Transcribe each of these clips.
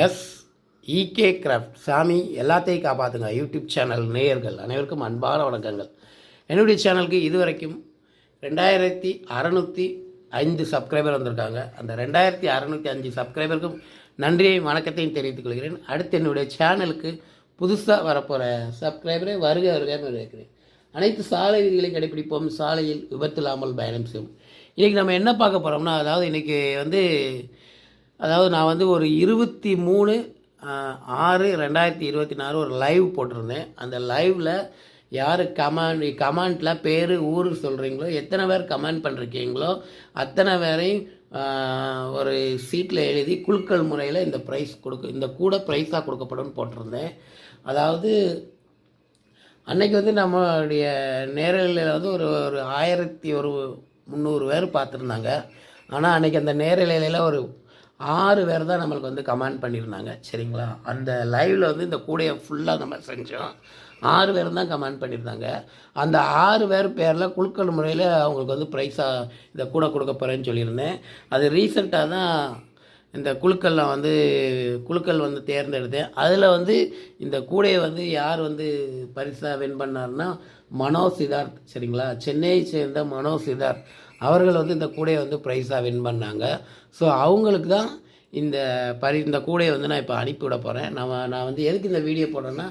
S E K craft சாமி எல்லாத்தையும் காப்பாற்றுங்க யூடியூப் சேனல் நேயர்கள் அனைவருக்கும் அன்பான வணக்கங்கள். என்னுடைய சேனலுக்கு இதுவரைக்கும் ரெண்டாயிரத்தி அறநூற்றி ஐந்து சப்ஸ்கிரைபர் வந்திருக்காங்க. அந்த ரெண்டாயிரத்தி அறநூற்றி அஞ்சு சப்ஸ்கிரைபருக்கும் நன்றியையும் வணக்கத்தையும் தெரிவித்துக் கொள்கிறேன். அடுத்து என்னுடைய சேனலுக்கு புதுசாக வரப்போகிற சப்ஸ்கிரைபரை வருக வருகன்னு இருக்கிறேன் அனைத்து சாலை விதிகளை கடைபிடிப்போம். சாலையில் விபத்தில்லாமல் பயணம் செய்வோம். இன்றைக்கி நம்ம என்ன பார்க்க போகிறோம்னா அதாவது இன்றைக்கி வந்து அதாவது நான் வந்து ஒரு இருபத்தி மூணு ஆறு ரெண்டாயிரத்தி இருபத்தி நாலு ஒரு லைவ் போட்டிருந்தேன். அந்த லைவில் யார் கமெண்ட் கமெண்ட்டில் பேர் ஊர் சொல்கிறீங்களோ எத்தனை பேர் கமெண்ட் பண்ணுறீங்களோ அத்தனை பேரையும் ஒரு சீட்டில் எழுதி குலுக்கல் முறையில் இந்த ப்ரைஸ் கொடுக்க இந்த கூட ப்ரைஸாக கொடுக்கப்படும் போட்டிருந்தேன். அதாவது அன்னைக்கு வந்து நம்மளுடைய நேரலையில் வந்து ஒரு ஒரு ஆயிரத்தி ஒரு முந்நூறு பேர் பார்த்துருந்தாங்க. ஆனால் அன்னைக்கு அந்த நேரலையில் ஒரு ஆறு பேர் தான் நம்மளுக்கு வந்து கமெண்ட் பண்ணியிருந்தாங்க சரிங்களா? அந்த லைவில் வந்து இந்த கூடையை ஃபுல்லாக நம்ம செஞ்சோம். ஆறு பேர் தான் கமெண்ட் பண்ணியிருந்தாங்க. அந்த ஆறு பேர் பேரில் குழுக்கள் முறையில் அவங்களுக்கு வந்து ப்ரைஸாக இந்த கூடை கொடுக்க போகிறேன்னு சொல்லியிருந்தேன். அது ரீசெண்டாக தான் இந்த குழுக்களில் வந்து குழுக்கள் வந்து தேர்ந்தெடுத்தேன். அதில் வந்து இந்த கூடையை வந்து யார் வந்து பரிசாக வின் பண்ணார்னா மனோ சிதார்த் சரிங்களா? சென்னையை சேர்ந்த மனோ சிதார்த் அவர்கள் வந்து இந்த கூடையை வந்து ப்ரைஸாக வின் பண்ணாங்க. ஸோ அவங்களுக்கு தான் இந்த பரி இந்த கூடையை வந்து நான் இப்போ அனுப்பிவிட போகிறேன் நம்ம நான் வந்து எதுக்கு இந்த வீடியோ போடுறேன்னா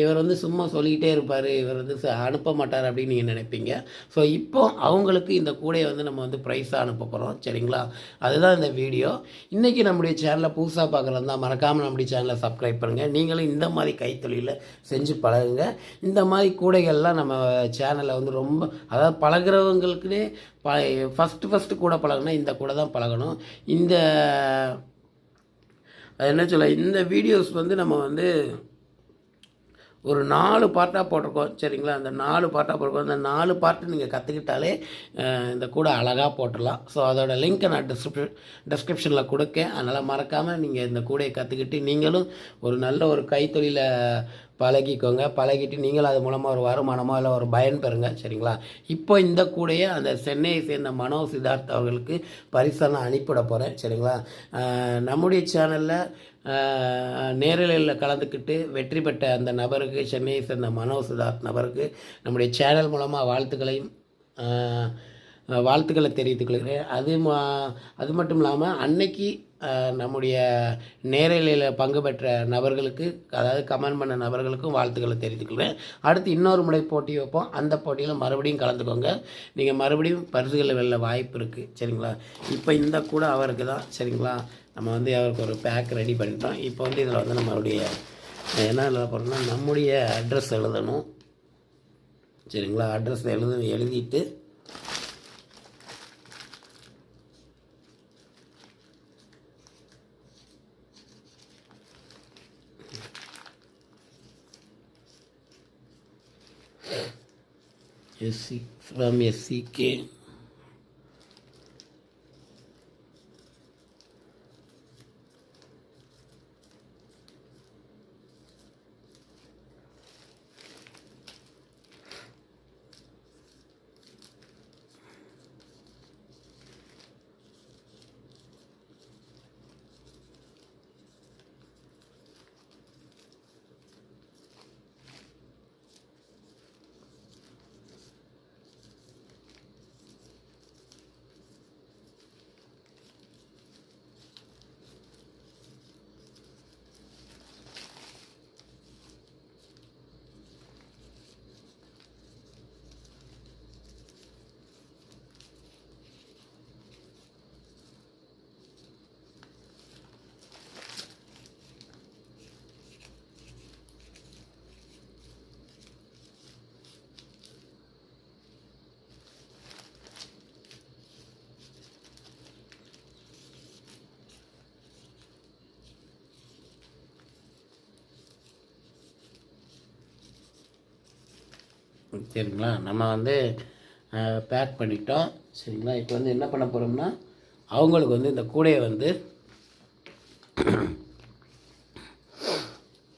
இவர் வந்து சும்மா சொல்லிக்கிட்டே இருப்பார் இவர் வந்து ச- அனுப்ப மாட்டார் அப்படின்னு நீங்கள் நினைப்பீங்க. ஸோ இப்போ அவங்களுக்கு இந்த கூடையை வந்து நம்ம வந்து ப்ரைஸாக அனுப்ப போகிறோம் சரிங்களா? அதுதான் இந்த வீடியோ இன்றைக்கி நம்முடைய சேனலை புதுசாக பார்க்குறதா மறக்காமல் நம்முடைய சேனலை சப்ஸ்கிரைப் பண்ணுங்கள் நீங்களும் இந்த மாதிரி கைத்தொழிலில் செஞ்சு பழகுங்க. இந்த மாதிரி கூடைகள்லாம் நம்ம சேனலில் வந்து ரொம்ப அதாவது பழகிறவங்களுக்குன்னே ப ஃபஸ்ட்டு ஃபஸ்ட்டு கூட பழகினா இந்த கூட தான் பழகணும். இந்த என்ன சொல்ல இந்த வீடியோஸ் வந்து நம்ம வந்து ஒரு நாலு பார்ட்டாக போட்டிருக்கோம். சரிங்களா? அந்த நாலு பார்ட்டாக போட்டிருக்கோம். அந்த நாலு பார்ட்டு நீங்கள் கற்றுக்கிட்டாலே இந்த கூட அழகாக போட்டுடலாம். ஸோ அதோட லிங்க்கை நான் டிஸ்கிரிப்ஷன் டிஸ்கிரிப்ஷனில் கொடுக்கேன். அதனால் மறக்காமல் நீங்கள் இந்த கூடையை கற்றுக்கிட்டு நீங்களும் ஒரு நல்ல ஒரு கைத்தொழிலை பழகிக்கோங்க. பழகிட்டு நீங்களும் அது மூலமாக ஒரு வருமானமோ இல்லை ஒரு பயன் பெறுங்க. சரிங்களா? இப்போ இந்த கூடையை அந்த சென்னையை சேர்ந்த மனோ சித்தார்த் அவர்களுக்கு பரிசாக நான் அனுப்பிவிட போகிறேன் சரிங்களா நம்முடைய சேனலில் நேரலையில் கலந்துக்கிட்டு வெற்றி பெற்ற அந்த நபருக்கு சென்னையை சேர்ந்த மனோ சித்தார்த் நபருக்கு நம்முடைய சேனல் மூலமாக வாழ்த்துக்களையும் வாழ்த்துக்களை தெரிவித்துக் கொள்கிறேன். அது மா அது மட்டும் இல்லாமல் அன்னைக்கு நம்முடைய நேரலையில் பங்கு பெற்ற நபர்களுக்கு அதாவது கமெண்ட் பண்ண நபர்களுக்கும் வாழ்த்துக்களை தெரிவித்துக்கொள்கிறேன் அடுத்து இன்னொரு முறை போட்டி வைப்போம். அந்த போட்டியில் மறுபடியும் கலந்துக்கோங்க. நீங்கள் மறுபடியும் பரிசுகளை வெல்ல வாய்ப்பு இருக்குது சரிங்களா? இப்போ இந்த கூட அவருக்கு தான். சரிங்களா? நம்ம வந்து அவருக்கு ஒரு பேக் ரெடி பண்ணிட்டோம். இப்போ வந்து இதில் வந்து நம்மளுடைய என்ன எழுத போகிறோம்னா நம்முடைய அட்ரஸ் எழுதணும். சரிங்களா? அட்ரஸ் எழுத எழுதிட்டு எஸ்சி ஃப்ரம் எஸ்சிகே சரிங்களா? நம்ம வந்து பேக் பண்ணிட்டோம். சரிங்களா? இப்போ வந்து என்ன பண்ண போகிறோம்னா அவங்களுக்கு வந்து இந்த கூடையை வந்து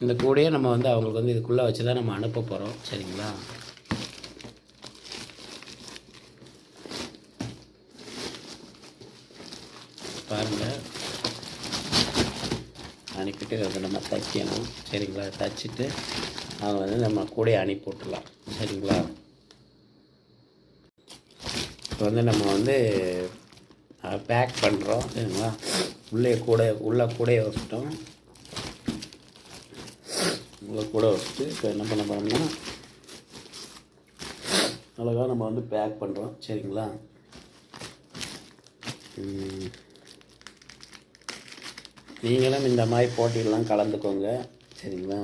இந்த கூடையை நம்ம வந்து அவங்களுக்கு வந்து இதுக்குள்ளே வச்சு தான் நம்ம அனுப்ப போகிறோம் சரிங்களா? பாருங்கள் அனுப்பிட்டு அதை நம்ம தைக்கணும். சரிங்களா? தைச்சிட்டு அவங்க வந்து நம்ம கூடையை அனுப்பி விட்டுலாம் சரிங்களா? இப்போ வந்து நம்ம வந்து பேக் பண்ணுறோம் சரிங்களா? உள்ளே கூட உள்ளே கூடையை வச்சுட்டோம் உள்ளே கூட வச்சுட்டு இப்போ என்ன பண்ண போகிறோம்னா அழகாக நம்ம வந்து பேக் பண்ணுறோம் சரிங்களா? நீங்களும் இந்த மாதிரி போட்டியெல்லாம் கலந்துக்கோங்க சரிங்களா?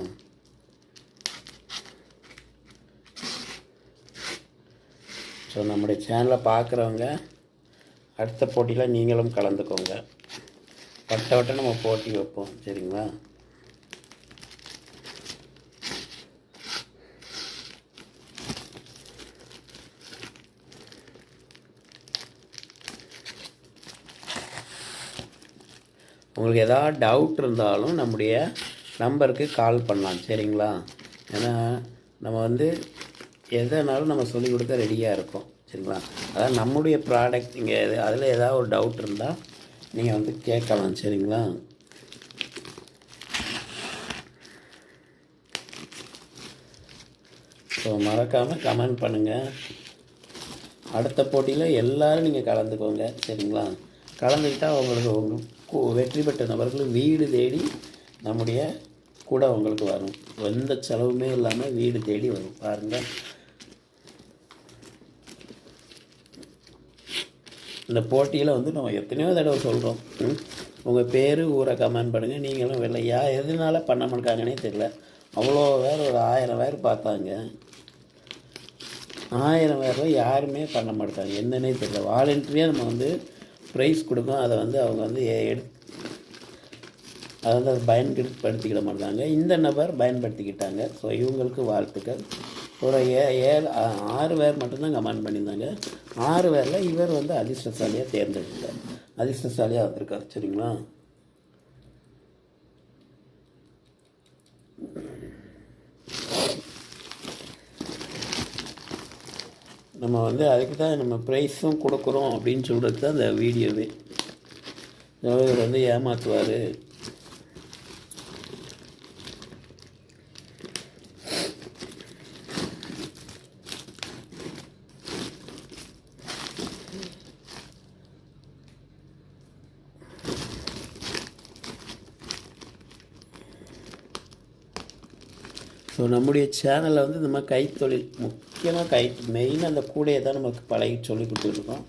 ஸோ நம்முடைய சேனலை பார்க்குறவங்க அடுத்த போட்டியில் நீங்களும் கலந்துக்கோங்க. வட்ட வட்ட நம்ம போட்டி வைப்போம் சரிங்களா? உங்களுக்கு எதாவது டவுட் இருந்தாலும் நம்முடைய நம்பருக்கு கால் பண்ணலாம் சரிங்களா? ஏன்னா நம்ம வந்து எதனாலும் நம்ம சொல்லிக் கொடுக்க ரெடியாக இருக்கும். சரிங்களா? அதாவது நம்முடைய ப்ராடக்ட் இங்கே எது அதில் ஏதாவது ஒரு டவுட் இருந்தால் நீங்கள் வந்து கேட்கலாம். சரிங்களா? ஸோ மறக்காமல் கமெண்ட் பண்ணுங்கள் அடுத்த போட்டியில் எல்லோரும் நீங்கள் கலந்துக்கோங்க. சரிங்களா? கலந்துக்கிட்டால் உங்களுக்கு உங்களுக்கு வெற்றி பெற்ற நபர்கள் வீடு தேடி நம்முடைய கூட உங்களுக்கு வரும். எந்த செலவுமே இல்லாமல் வீடு தேடி வரும். பாருங்கள் இந்த போட்டியில் வந்து நம்ம எத்தனையோ தடவை சொல்கிறோம் உங்கள் பேர் ஊரை கமெண்ட் பண்ணுங்கள் நீங்களும் வெள்ளையா எதனால் எதனால பண்ண மாட்டாங்கன்னே தெரியல. அவ்வளோ பேர் ஒரு ஆயிரம் பேர் பார்த்தாங்க. ஆயிரம் பேர் யாருமே பண்ண மாட்டாங்க. என்னன்னே தெரியல. வாலண்டரியாக நம்ம வந்து ப்ரைஸ் கொடுக்கும் அதை வந்து அவங்க வந்து எ- எடு அதை வந்து அதை பயன்படுத்திக்கிட மாட்டாங்க. இந்த நபர் பயன்படுத்திக்கிட்டாங்க. ஸோ இவங்களுக்கு வாழ்த்துக்கள். ஒரு ஏ ஏழு ஆ- ஆறு பேர் மட்டும்தான் கமெண்ட் பண்ணியிருந்தாங்க. ஆறு பேரில் இவர் வந்து அதிர்ஷ்டசாலியாக தேர்ந்தெடுத்தார் அதிர்ஷ்டசாலியாக வந்திருக்கார் சரிங்களா? நம்ம வந்து அதுக்கு தான் நம்ம ப்ரைஸும் கொடுக்குறோம் அப்படின்னு சொல்கிறது தான் அந்த வீடியோவே இவர் வந்து ஏமாற்றுவார் ஸோ நம்முடைய சேனலில் வந்து இந்த மாதிரி கைத்தொழில் முக்கியமாக கை மெயினாக அந்த கூடையை தான் நமக்கு பழகி சொல்லி கொடுத்துட்ருக்கோம்.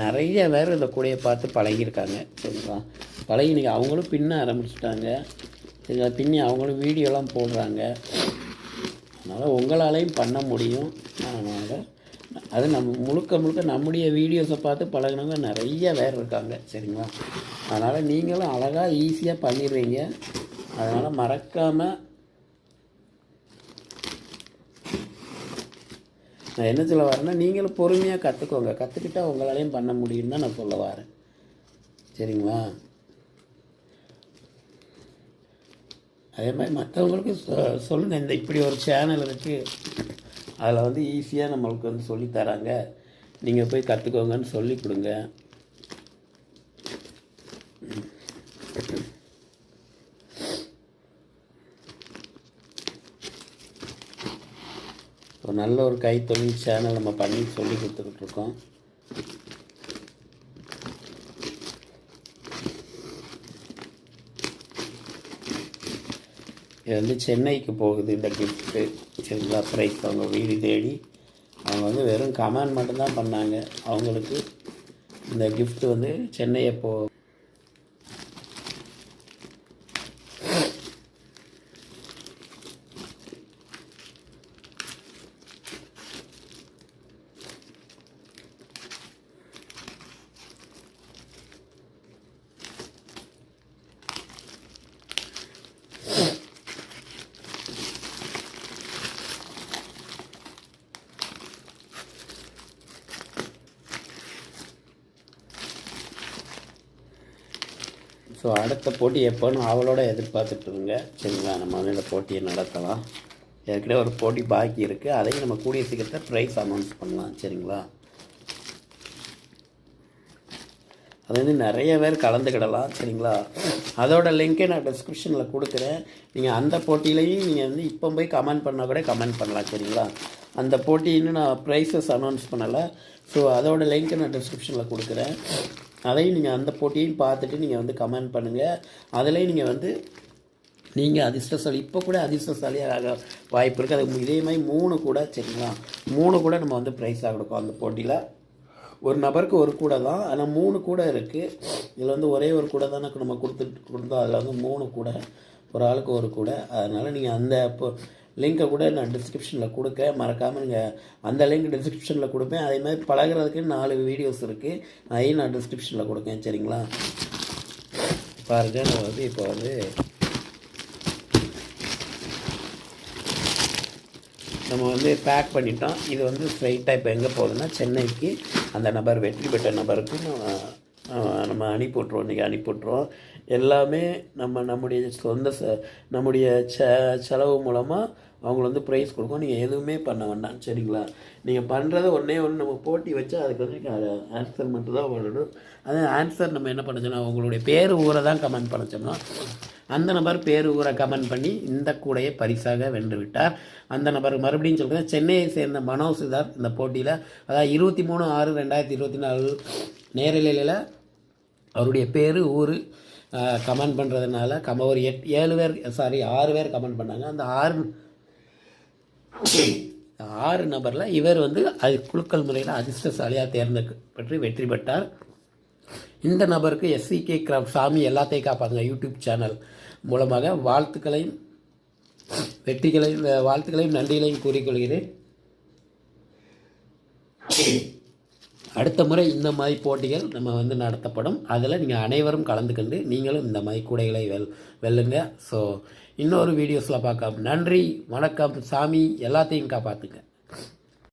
நிறைய பேர் இந்த கூடையை பார்த்து பழகியிருக்காங்க சரிங்களா? பழகி இன்றைக்கி அவங்களும் பின்ன ஆரம்பிச்சிட்டாங்க. சரிங்களா பின்னி அவங்களும் வீடியோலாம் போடுறாங்க. அதனால் உங்களாலையும் பண்ண முடியும். அதனால் அது நம்ம முழுக்க முழுக்க நம்முடைய வீடியோஸை பார்த்து பழகினவங்க நிறைய பேர் இருக்காங்க சரிங்களா? அதனால் நீங்களும் அழகாக ஈஸியாக பண்ணிடுவீங்க அதனால் மறக்காமல் நான் என்ன சொல்ல வரேன்னா நீங்களும் பொறுமையாக கற்றுக்கோங்க கற்றுக்கிட்டா உங்களாலையும் பண்ண முடியும்னு தான் நான் சொல்ல வரேன். சரிங்களா? அதே மாதிரி மற்றவங்களுக்கு சொ சொல்லுங்கள் இந்த இப்படி ஒரு சேனல் இருக்குது அதில் வந்து ஈஸியாக நம்மளுக்கு வந்து சொல்லித் தராங்க. நீங்கள் போய் கற்றுக்கோங்கன்னு சொல்லி கொடுங்க. ஒரு நல்ல ஒரு கைத்தொழில் சேனல் நம்ம பண்ணி சொல்லி கொடுத்துக்கிட்டு இருக்கோம் இது வந்து சென்னைக்கு போகுது இந்த கிஃப்ட்டு சரிங்களா ப்ரைஸ் அவங்க வீடு தேடி. அவங்க வந்து வெறும் கமெண்ட் மட்டும்தான் பண்ணாங்க. அவங்களுக்கு இந்த கிஃப்ட்டு வந்து சென்னையை போ ஸோ அடுத்த போட்டி எப்போன்னு அவளோட எதிர்பார்த்துட்டு இருங்க சரிங்களா? நம்ம வந்து இந்த போட்டியை நடத்தலாம். ஏற்கனவே ஒரு போட்டி பாக்கி இருக்குது அதையும் நம்ம கூடிய சீக்கிரத்தை ப்ரைஸ் அனௌன்ஸ் பண்ணலாம். சரிங்களா? அது வந்து நிறைய பேர் கலந்துக்கிடலாம். சரிங்களா? அதோட லிங்க்கை நான் டிஸ்கிரிப்ஷனில் கொடுக்குறேன். நீங்கள் அந்த போட்டியிலையும் நீங்கள் வந்து இப்போ போய் கமெண்ட் பண்ணால் கூட கமெண்ட் பண்ணலாம். சரிங்களா? அந்த போட்டி இன்னும் நான் ப்ரைஸஸ் அனௌன்ஸ் பண்ணலை. ஸோ அதோட லிங்க்கை நான் டிஸ்கிரிப்ஷனில் கொடுக்குறேன். அதையும் நீங்கள் அந்த போட்டியையும் பார்த்துட்டு நீங்கள் வந்து கமெண்ட் பண்ணுங்கள் அதுலேயும் நீங்கள் வந்து நீங்கள் அதிர்ஷ்டசாலி இப்போ கூட அதிர்ஷ்டசாலியாக வாய்ப்பு இருக்குது அது இதே மாதிரி மூணு கூட சரிங்களா? மூணு கூட நம்ம வந்து ப்ரைஸாக கொடுக்கும் அந்த போட்டியில். ஒரு நபருக்கு ஒரு கூடை தான் ஆனால் மூணு கூடை இருக்குது இதில் வந்து ஒரே ஒரு கூடை தானே நம்ம கொடுத்துட்டு கொடுத்தோம். அதில் வந்து மூணு கூடை ஒரு ஆளுக்கு ஒரு கூடை. அதனால் நீங்கள் அந்த இப்போ லிங்கை கூட நான் டிஸ்கிரிப்ஷனில் கொடுக்க மறக்காமல் நீங்கள் அந்த லிங்க் டிஸ்கிரிப்ஷனில் கொடுப்பேன். அதே மாதிரி பழகுறதுக்கு நாலு வீடியோஸ் இருக்குது அதையும் நான் டிஸ்கிரிப்ஷனில் கொடுக்கேன் சரிங்களா? பாருங்கள் நான் வந்து இப்போ வந்து நம்ம வந்து பேக் பண்ணிட்டோம். இது வந்து ஸ்ட்ரைட்டாக இப்போ எங்கே போகுதுன்னா சென்னைக்கு அந்த நபர் வெற்றி பெற்ற நபருக்கு நம்ம நம்ம அனுப்பி விட்ருவோம் இன்றைக்கி அனுப்பி விட்ருவோம் எல்லாமே நம்ம நம்முடைய சொந்த ச நம்முடைய செ செலவு மூலமாக அவங்கள வந்து ப்ரைஸ் கொடுக்கும் நீங்கள் எதுவுமே பண்ண வேண்டாம். சரிங்களா? நீங்கள் பண்ணுறது ஒன்றே ஒன்று நம்ம போட்டி வச்சு அதுக்கு வந்து ஆன்சர் மட்டும் தான் வரணும் அது ஆன்சர் நம்ம என்ன பண்ண சொன்னால் உங்களுடைய பேர் ஊரை தான் கமெண்ட் பண்ண சொன்னோம். அந்த நபர் பேர் ஊரை கமெண்ட் பண்ணி இந்த கூடையை பரிசாக வென்று விட்டார். அந்த நபர் மறுபடியும் சொல்கிறேன் சென்னையை சேர்ந்த மனோஜ் சித்தார்த் இந்த போட்டியில் அதாவது இருபத்தி மூணு ஆறு ரெண்டாயிரத்தி இருபத்தி நாலு நேரலையில் அவருடைய பேர் ஊர் கமெண்ட் பண்ணுறதுனால கம ஒரு எட் ஏழு பேர் சாரி ஆறு பேர் கமெண்ட் பண்ணாங்க. அந்த ஆறு ஆறு நபரில் இவர் வந்து அது குலுக்கல் முறையில் அதிர்ஷ்டசாலியாக தேர்ந்தெடுக்கப்பட்டு வெற்றி பெற்றார். இந்த நபருக்கு எஸ்சிகே கிராம் சாமி எல்லாத்தையும் காப்பாங்க யூடியூப் சேனல் மூலமாக வாழ்த்துக்களையும் வெற்றிகளையும் வாழ்த்துக்களையும் நன்றிகளையும் கூறிக்கொள்கிறேன். அடுத்த முறை இந்த மாதிரி போட்டிகள் நம்ம வந்து நடத்தப்படும். அதில் நீங்கள் அனைவரும் கலந்துக்கொண்டு நீங்களும் இந்த மாதிரி கூடைகளை வெல் வெல்லுங்க. ஸோ இன்னொரு வீடியோஸில் பார்க்கலாம். நன்றி வணக்கம் சாமி எல்லாத்தையும் காப்பாற்றுங்க